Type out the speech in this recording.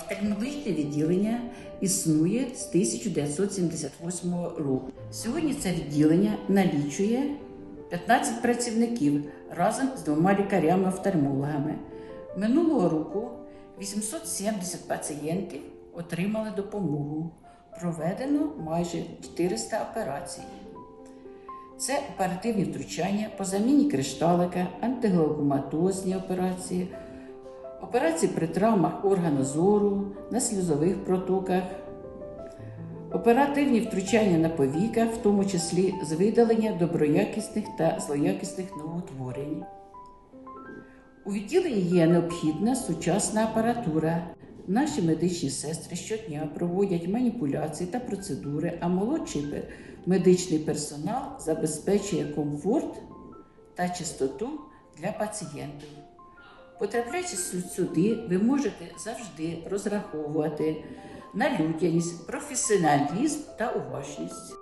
Термінологічне відділення існує з 1978 року. Сьогодні це відділення налічує 15 працівників разом з двома лікарями-офтальмологами. Минулого року 870 пацієнтів отримали допомогу. Проведено майже 400 операцій. Це оперативні втручання по заміні кришталика, антиглаукоматозні операції, операції при травмах органу зору, на сльозових протоках, оперативні втручання на повіках, в тому числі з видалення доброякісних та злоякісних новоутворень. У відділенні є необхідна сучасна апаратура. Наші медичні сестри щодня проводять маніпуляції та процедури, а молодший медичний персонал забезпечує комфорт та чистоту для пацієнтів. Потрапляючи сю- сюди, ви можете завжди розраховувати на людяність, професіоналізм та уважність.